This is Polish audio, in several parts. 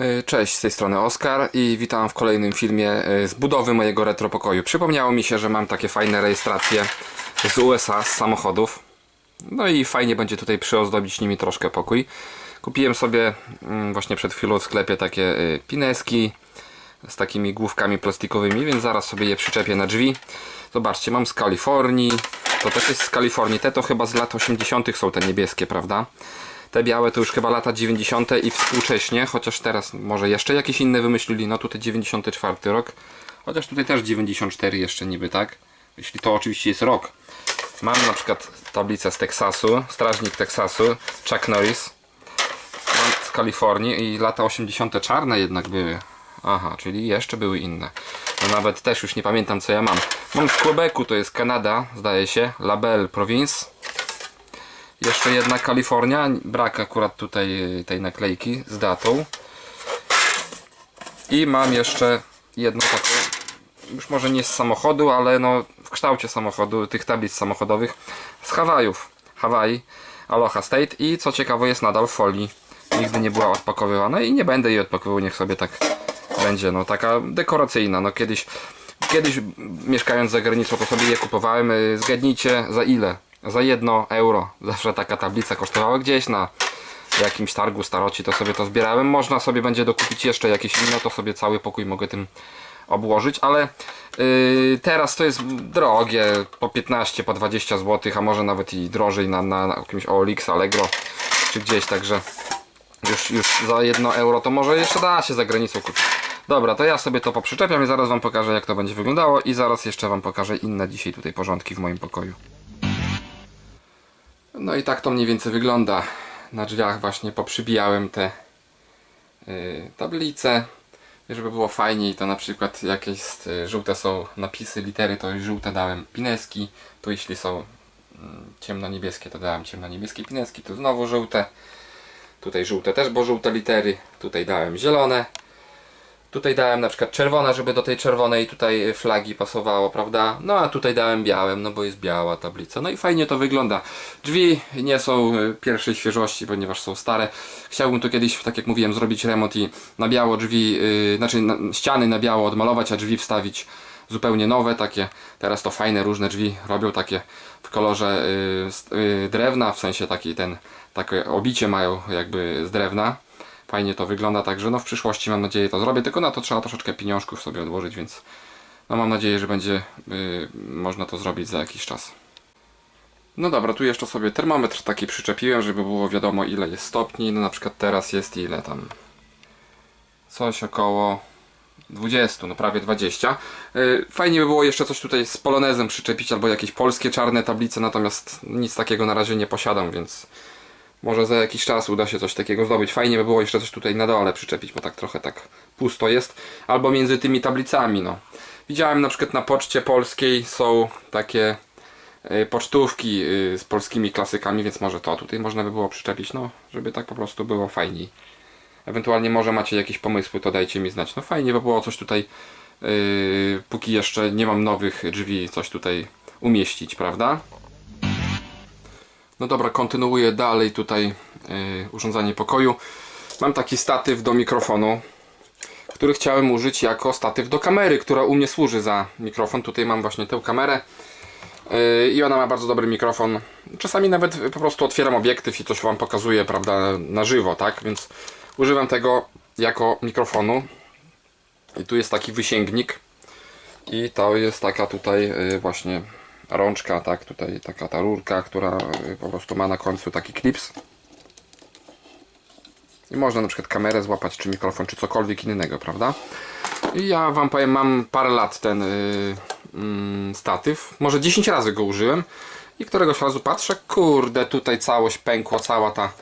Y, Cześć, z tej strony Oskar i witam w kolejnym filmie y, z budowy mojego retro pokoju. Przypomniało mi się, że mam takie fajne rejestracje z USA, z samochodów. No i fajnie będzie tutaj przyozdobić nimi troszkę pokój. Kupiłem sobie mm, właśnie przed chwilą w sklepie takie y, pineski z takimi główkami plastikowymi, więc zaraz sobie je przyczepię na drzwi. Zobaczcie, mam z Kalifornii. To też jest z Kalifornii. Te to chyba z lat 80. są te niebieskie, prawda? Te białe to już chyba lata 90. i współcześnie, chociaż teraz może jeszcze jakieś inne wymyślili. No tutaj 94 rok, chociaż tutaj też 94 jeszcze niby, tak? Jeśli to oczywiście jest rok. Mam na przykład tablicę z Teksasu, strażnik Teksasu, Chuck Norris. Mam z Kalifornii i lata 80. czarne jednak były. Aha, czyli jeszcze były inne. No nawet też już nie pamiętam co ja mam. Mam z Quebecu, to jest Kanada, zdaje się, Label Province. Jeszcze jedna Kalifornia, brak akurat tutaj y, tej naklejki z datą. I mam jeszcze jedną taką, już może nie z samochodu, ale no w kształcie samochodu, tych tablic samochodowych z Hawajów. Hawaii, Aloha State i co ciekawe jest nadal w folii. Nigdy nie była odpakowywana i nie będę jej odpakowywał, niech sobie tak będzie, no taka dekoracyjna. No kiedyś, kiedyś mieszkając za granicą to sobie je kupowałem, y, zgadnijcie za ile? Za jedno euro. Zawsze taka tablica kosztowała gdzieś na jakimś targu staroci, to sobie to zbierałem. Można sobie będzie dokupić jeszcze jakieś inne, to sobie cały pokój mogę tym obłożyć, ale yy, teraz to jest drogie, po 15, po 20 zł, a może nawet i drożej na, na, na jakimś OLX, Allegro czy gdzieś, także już, już za 1 euro to może jeszcze da się za granicą kupić. Dobra, to ja sobie to poprzyczepiam i zaraz Wam pokażę jak to będzie wyglądało i zaraz jeszcze Wam pokażę inne dzisiaj tutaj porządki w moim pokoju. No i tak to mniej więcej wygląda. Na drzwiach właśnie poprzybijałem te yy, tablice, żeby było fajniej, to na przykład jak jest y, żółte są napisy, litery, to żółte dałem pineski, tu jeśli są mm, ciemno-niebieskie, to dałem ciemno-niebieskie pineski, tu znowu żółte, tutaj żółte też, bo żółte litery, tutaj dałem zielone, Tutaj dałem na przykład czerwone, żeby do tej czerwonej tutaj flagi pasowało, prawda? No a tutaj dałem białym, no bo jest biała tablica. No i fajnie to wygląda. Drzwi nie są y, pierwszej świeżości, ponieważ są stare. Chciałbym tu kiedyś, tak jak mówiłem, zrobić remont i na biało drzwi, yy, znaczy na, ściany na biało odmalować, a drzwi wstawić zupełnie nowe, takie. Teraz to fajne, różne drzwi robią takie w kolorze yy, yy, drewna, w sensie taki ten, takie obicie mają jakby z drewna. Fajnie to wygląda, także no w przyszłości mam nadzieję to zrobię, tylko na to trzeba troszeczkę pieniążków sobie odłożyć, więc no mam nadzieję, że będzie y, można to zrobić za jakiś czas. No dobra, tu jeszcze sobie termometr taki przyczepiłem, żeby było wiadomo ile jest stopni, no na przykład teraz jest ile tam coś około 20, no prawie 20. Y, Fajnie by było jeszcze coś tutaj z polonezem przyczepić, albo jakieś polskie czarne tablice, natomiast nic takiego na razie nie posiadam, więc może za jakiś czas uda się coś takiego zdobyć. Fajnie by było jeszcze coś tutaj na dole przyczepić, bo tak trochę tak pusto jest. Albo między tymi tablicami, no. Widziałem na przykład na poczcie polskiej są takie y, pocztówki y, z polskimi klasykami, więc może to tutaj można by było przyczepić, no, żeby tak po prostu było fajniej. Ewentualnie może macie jakieś pomysły, to dajcie mi znać. No fajnie by było coś tutaj, y, póki jeszcze nie mam nowych drzwi, coś tutaj umieścić, prawda? No dobra, kontynuuję dalej tutaj yy, urządzanie pokoju. Mam taki statyw do mikrofonu, który chciałem użyć jako statyw do kamery, która u mnie służy za mikrofon. Tutaj mam właśnie tę kamerę yy, i ona ma bardzo dobry mikrofon. Czasami nawet po prostu otwieram obiektyw i coś Wam pokazuję, prawda, na żywo, tak? Więc używam tego jako mikrofonu. I tu jest taki wysięgnik i to jest taka tutaj yy, właśnie rączka, tak, tutaj taka ta rurka, która y, po prostu ma na końcu taki klips. I można na przykład kamerę złapać, czy mikrofon, czy cokolwiek innego, prawda? I ja wam powiem, mam parę lat ten y, mm, statyw. Może 10 razy go użyłem. I któregoś razu patrzę, kurde, tutaj całość pękło, cała ta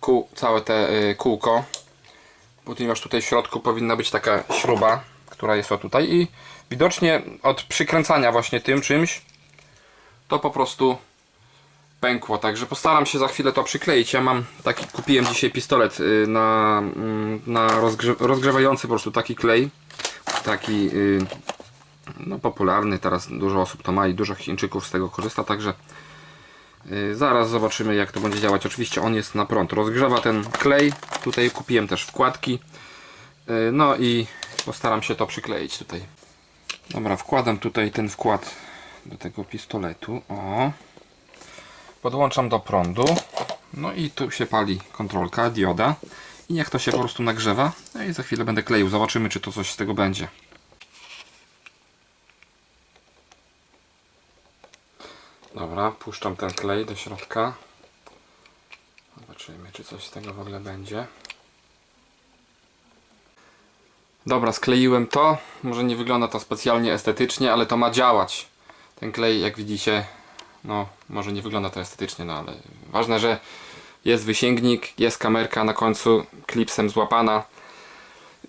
kół, całe te y, kółko. Ponieważ tutaj w środku powinna być taka śruba, która jest o tutaj i widocznie od przykręcania właśnie tym czymś to po prostu pękło, także postaram się za chwilę to przykleić. Ja mam taki, kupiłem dzisiaj pistolet y, na, mm, na rozgrze rozgrzewający po prostu taki klej, taki y, no popularny, teraz dużo osób to ma i dużo Chińczyków z tego korzysta, także y, zaraz zobaczymy jak to będzie działać. Oczywiście on jest na prąd, rozgrzewa ten klej, tutaj kupiłem też wkładki No i postaram się to przykleić tutaj. Dobra, wkładam tutaj ten wkład do tego pistoletu. O. Podłączam do prądu. No i tu się pali kontrolka, dioda. I niech to się po prostu nagrzewa. No i za chwilę będę kleił. Zobaczymy, czy to coś z tego będzie. Dobra, puszczam ten klej do środka. Zobaczymy, czy coś z tego w ogóle będzie. Dobra, skleiłem to. Może nie wygląda to specjalnie estetycznie, ale to ma działać. Ten klej, jak widzicie, no może nie wygląda to estetycznie, no ale ważne, że jest wysięgnik, jest kamerka na końcu klipsem złapana.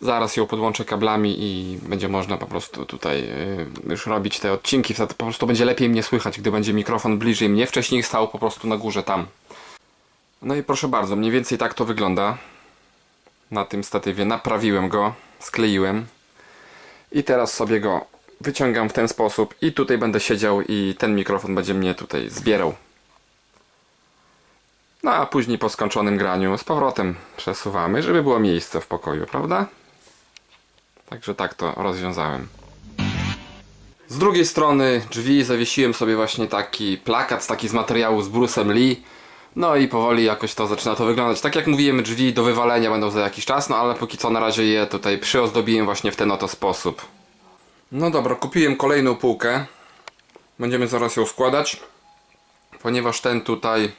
Zaraz ją podłączę kablami i będzie można po prostu tutaj yy, już robić te odcinki. Po prostu będzie lepiej mnie słychać, gdy będzie mikrofon bliżej mnie. Wcześniej stał po prostu na górze tam. No i proszę bardzo, mniej więcej tak to wygląda na tym statywie. Naprawiłem go, skleiłem i teraz sobie go wyciągam w ten sposób i tutaj będę siedział i ten mikrofon będzie mnie tutaj zbierał. No a później po skończonym graniu z powrotem przesuwamy, żeby było miejsce w pokoju, prawda? Także tak to rozwiązałem. Z drugiej strony drzwi zawiesiłem sobie właśnie taki plakat, taki z materiału z Bruce'em Lee. No i powoli jakoś to zaczyna to wyglądać. Tak jak mówiłem, drzwi do wywalenia będą za jakiś czas, no ale póki co na razie je tutaj przyozdobiłem właśnie w ten oto sposób. No dobra, kupiłem kolejną półkę. Będziemy zaraz ją składać. Ponieważ ten tutaj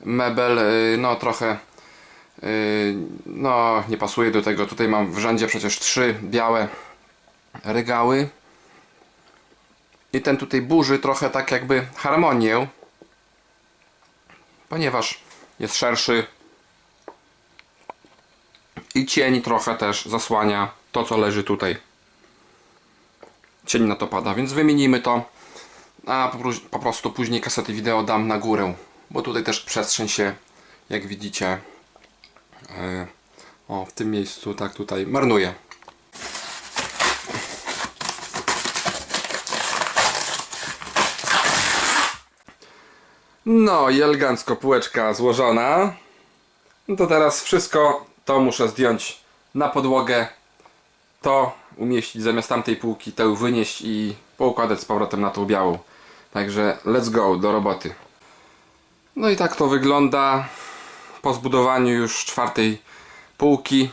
mebel, yy, no trochę yy, no nie pasuje do tego. Tutaj mam w rzędzie przecież trzy białe regały. I ten tutaj burzy trochę tak jakby harmonię. Ponieważ jest szerszy. I cień trochę też zasłania to co leży tutaj. Cień na to pada, więc wymienimy to. A po, prostu później kasety wideo dam na górę. Bo tutaj też przestrzeń się, jak widzicie, e, o w tym miejscu, tak tutaj marnuje. No i elegancko półeczka złożona. No to teraz wszystko to muszę zdjąć na podłogę. To umieścić zamiast tamtej półki, tę wynieść i poukładać z powrotem na tą białą. Także let's go, do roboty. No i tak to wygląda po zbudowaniu już czwartej półki.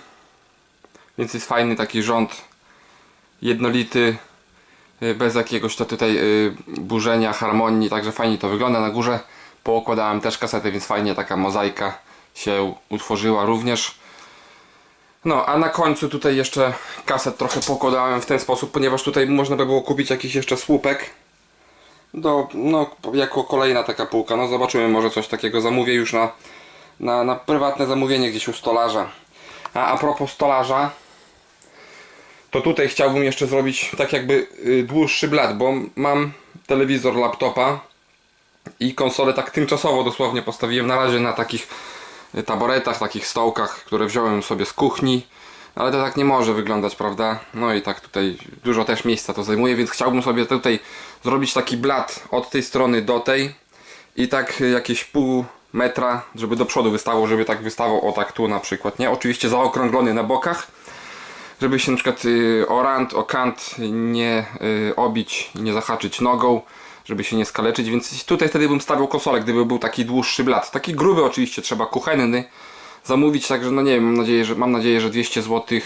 Więc jest fajny taki rząd jednolity, y, bez jakiegoś to tutaj y, burzenia, harmonii, także fajnie to wygląda. Na górze poukładałem też kasety, więc fajnie taka mozaika się utworzyła również. No, a na końcu tutaj jeszcze kaset trochę pokładałem w ten sposób, ponieważ tutaj można by było kupić jakiś jeszcze słupek do, no, jako kolejna taka półka. No zobaczymy, może coś takiego zamówię już na, na, na prywatne zamówienie gdzieś u stolarza. A a propos stolarza, to tutaj chciałbym jeszcze zrobić tak jakby y, dłuższy blat, bo mam telewizor laptopa i konsolę tak tymczasowo dosłownie postawiłem na razie na takich taboretach, takich stołkach, które wziąłem sobie z kuchni. Ale to tak nie może wyglądać, prawda? No i tak tutaj dużo też miejsca to zajmuje, więc chciałbym sobie tutaj zrobić taki blat od tej strony do tej i tak jakieś pół metra, żeby do przodu wystało, żeby tak wystawał o tak tu na przykład, nie? Oczywiście zaokrąglony na bokach, żeby się na przykład y, o rand, o kant nie y, obić nie zahaczyć nogą, żeby się nie skaleczyć, więc tutaj wtedy bym stawiał konsolę, gdyby był taki dłuższy blat. Taki gruby oczywiście, trzeba kuchenny zamówić, także no nie wiem, mam nadzieję, że, mam nadzieję, że 200 zł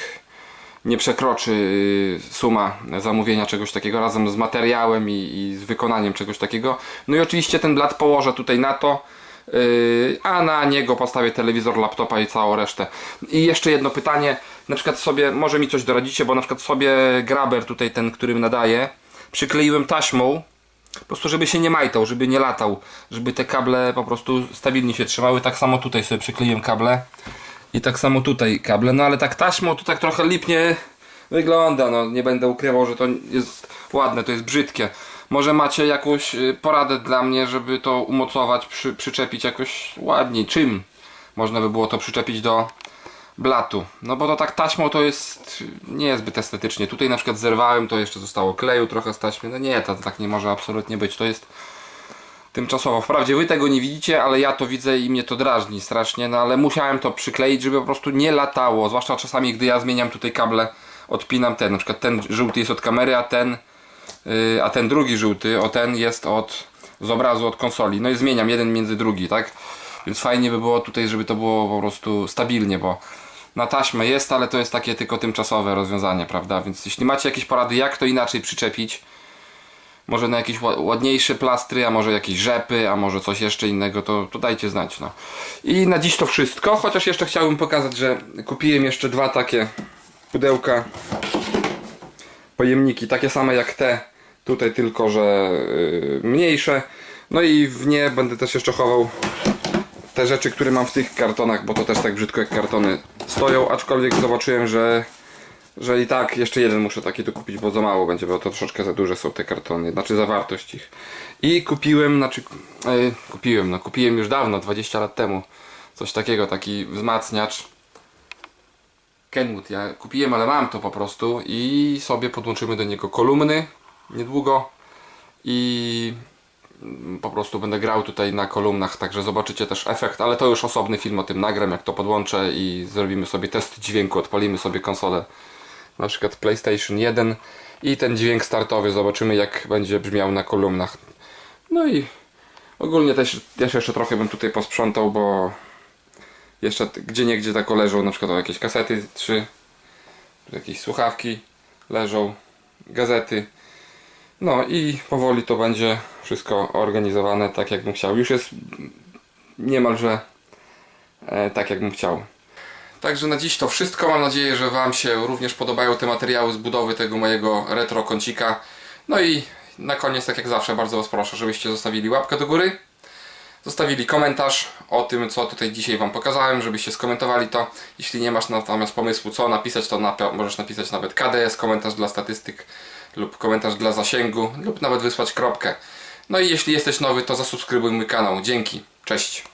nie przekroczy y, suma zamówienia czegoś takiego razem z materiałem i, i z wykonaniem czegoś takiego. No i oczywiście ten blat położę tutaj na to, yy, a na niego postawię telewizor, laptopa i całą resztę. I jeszcze jedno pytanie, na przykład sobie, może mi coś doradzicie, bo na przykład sobie graber tutaj ten, którym nadaję, przykleiłem taśmą, po prostu żeby się nie majtał, żeby nie latał, żeby te kable po prostu stabilnie się trzymały. Tak samo tutaj sobie przykleiłem kable i tak samo tutaj kable, no ale tak taśmą to tak trochę lipnie wygląda, no nie będę ukrywał, że to jest ładne, to jest brzydkie. Może macie jakąś y, poradę dla mnie, żeby to umocować, przy, przyczepić jakoś ładniej, czym można by było to przyczepić do blatu. No bo to tak taśmą to jest nie jest zbyt estetycznie. Tutaj na przykład zerwałem, to jeszcze zostało kleju trochę z taśmy. No nie, to, to tak nie może absolutnie być. To jest tymczasowo. Wprawdzie wy tego nie widzicie, ale ja to widzę i mnie to drażni strasznie, no ale musiałem to przykleić, żeby po prostu nie latało, zwłaszcza czasami, gdy ja zmieniam tutaj kable, odpinam ten, na przykład ten żółty jest od kamery, a ten, yy, a ten drugi żółty, o ten jest od, z obrazu od konsoli, no i zmieniam jeden między drugi, tak? Więc fajnie by było tutaj, żeby to było po prostu stabilnie, bo na taśmę jest, ale to jest takie tylko tymczasowe rozwiązanie, prawda? Więc jeśli macie jakieś porady, jak to inaczej przyczepić, może na jakieś ła- ładniejsze plastry, a może jakieś rzepy, a może coś jeszcze innego, to, to dajcie znać. No. I na dziś to wszystko, chociaż jeszcze chciałbym pokazać, że kupiłem jeszcze dwa takie pudełka, pojemniki, takie same jak te, tutaj tylko, że yy, mniejsze. No i w nie będę też jeszcze chował te rzeczy, które mam w tych kartonach, bo to też tak brzydko jak kartony stoją, aczkolwiek zobaczyłem, że że i tak jeszcze jeden muszę taki tu kupić, bo za mało będzie, bo to troszeczkę za duże są te kartony, znaczy zawartość ich. I kupiłem, znaczy e, kupiłem, no kupiłem już dawno, 20 lat temu, coś takiego, taki wzmacniacz. Kenwood, ja kupiłem, ale mam to po prostu i sobie podłączymy do niego kolumny niedługo i po prostu będę grał tutaj na kolumnach, także zobaczycie też efekt, ale to już osobny film o tym nagram, jak to podłączę i zrobimy sobie test dźwięku, odpalimy sobie konsolę, na przykład PlayStation 1 i ten dźwięk startowy zobaczymy jak będzie brzmiał na kolumnach. No i ogólnie też, też jeszcze trochę bym tutaj posprzątał, bo jeszcze gdzie niegdzie tak leżą, na przykład jakieś kasety, trzy, jakieś słuchawki leżą, gazety. No i powoli to będzie wszystko organizowane tak jak bym chciał. Już jest niemalże e, tak jak bym chciał. Także na dziś to wszystko. Mam nadzieję, że Wam się również podobają te materiały z budowy tego mojego retro kącika. No i na koniec, tak jak zawsze, bardzo Was proszę, żebyście zostawili łapkę do góry. Zostawili komentarz o tym, co tutaj dzisiaj Wam pokazałem, żebyście skomentowali to. Jeśli nie masz natomiast pomysłu, co napisać, to możesz napisać nawet KDS, komentarz dla statystyk lub komentarz dla zasięgu lub nawet wysłać kropkę. No i jeśli jesteś nowy, to zasubskrybuj mój kanał. Dzięki. Cześć.